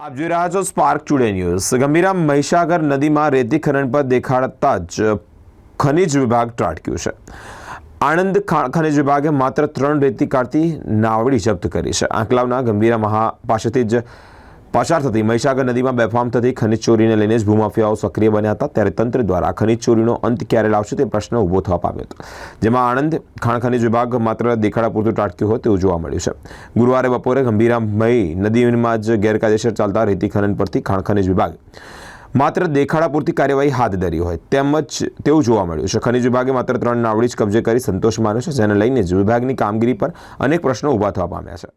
આપ જોઈ રહ્યા છો Spark Today news Gambhira Mahisagar નદીમાં રેતી ખનન પર દેખાડતા જ ખનિજ વિભાગ ત્રાટક્યું છે. આણંદ ખનિજ વિભાગે માત્ર ત્રણ રેતી કાઢતી નાવડી જપ્ત કરી છે. આંકલાવના ગંભીરા મહા, પાસેથી જ પસાર થતી મહીસાગર નદીમાં બેફામ થતી ખનિજ ચોરીને લઈને જ ભૂમાફિયાઓ સક્રિય બન્યા હતા. ત્યારે તંત્ર દ્વારા ખનિજ ચોરીનો અંત ક્યારે લાવશે તે પ્રશ્ન ઊભો થવા પામ્યો હતો. જેમાં આણંદ ખાણ ખનિજ વિભાગ માત્ર દેખાડા પૂરતું ટાટક્યું હોય તેવું જોવા મળ્યું છે. ગુરુવારે બપોરે ગંભીરા મહી નદીમાં જ ગેરકાયદેસર ચાલતા રેતી ખનન પરથી ખાણ ખનિજ વિભાગ માત્ર દેખાડા પૂરતી કાર્યવાહી હાથ ધરી હોય તેમજ તેવું જોવા મળ્યું છે. ખનિજ વિભાગે માત્ર ત્રણ નાવડી જ કબજે કરી સંતોષ માન્યો છે, જેને લઈને જ વિભાગની કામગીરી પર અનેક પ્રશ્નો ઊભા થવા પામ્યા છે.